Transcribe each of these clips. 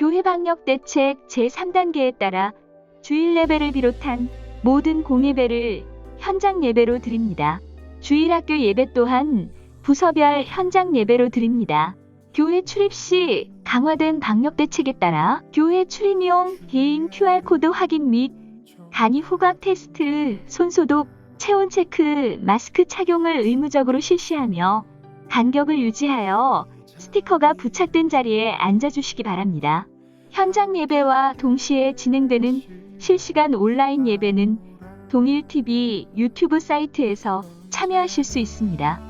교회 방역 대책 제3단계에 따라 주일 예배를 비롯한 모든 공예배를 현장 예배로 드립니다. 주일 학교 예배 또한 부서별 현장 예배로 드립니다. 교회 출입 시 강화된 방역 대책에 따라 교회 출입용 개인 QR코드 확인 및 간이 후각 테스트, 손소독, 체온 체크, 마스크 착용을 의무적으로 실시하며 간격을 유지하여 스티커가 부착된 자리에 앉아주시기 바랍니다. 현장 예배와 동시에 진행되는 실시간 온라인 예배는 동일TV 유튜브 사이트에서 참여하실 수 있습니다.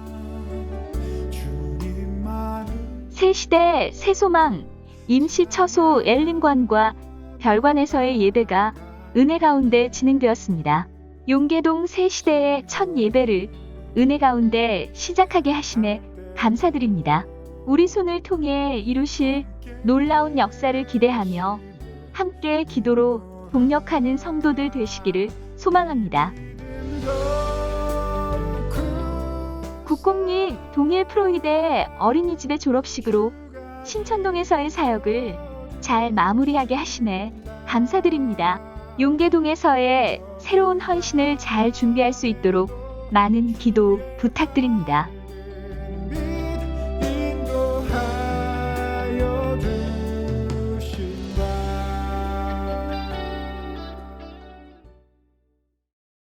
새 시대 새 소망 임시 처소 엘림관과 별관에서의 예배가 은혜 가운데 진행되었습니다. 용계동 새 시대의 첫 예배를 은혜 가운데 시작하게 하심에 감사드립니다. 우리 손을 통해 이루실 놀라운 역사를 기대하며 함께 기도로 동력하는 성도들 되시기를 소망합니다. 국공립 동일 프로이대 어린이집의 졸업식으로 신천동에서의 사역을 잘 마무리하게 하심에 감사드립니다. 용계동에서의 새로운 헌신을 잘 준비할 수 있도록 많은 기도 부탁드립니다.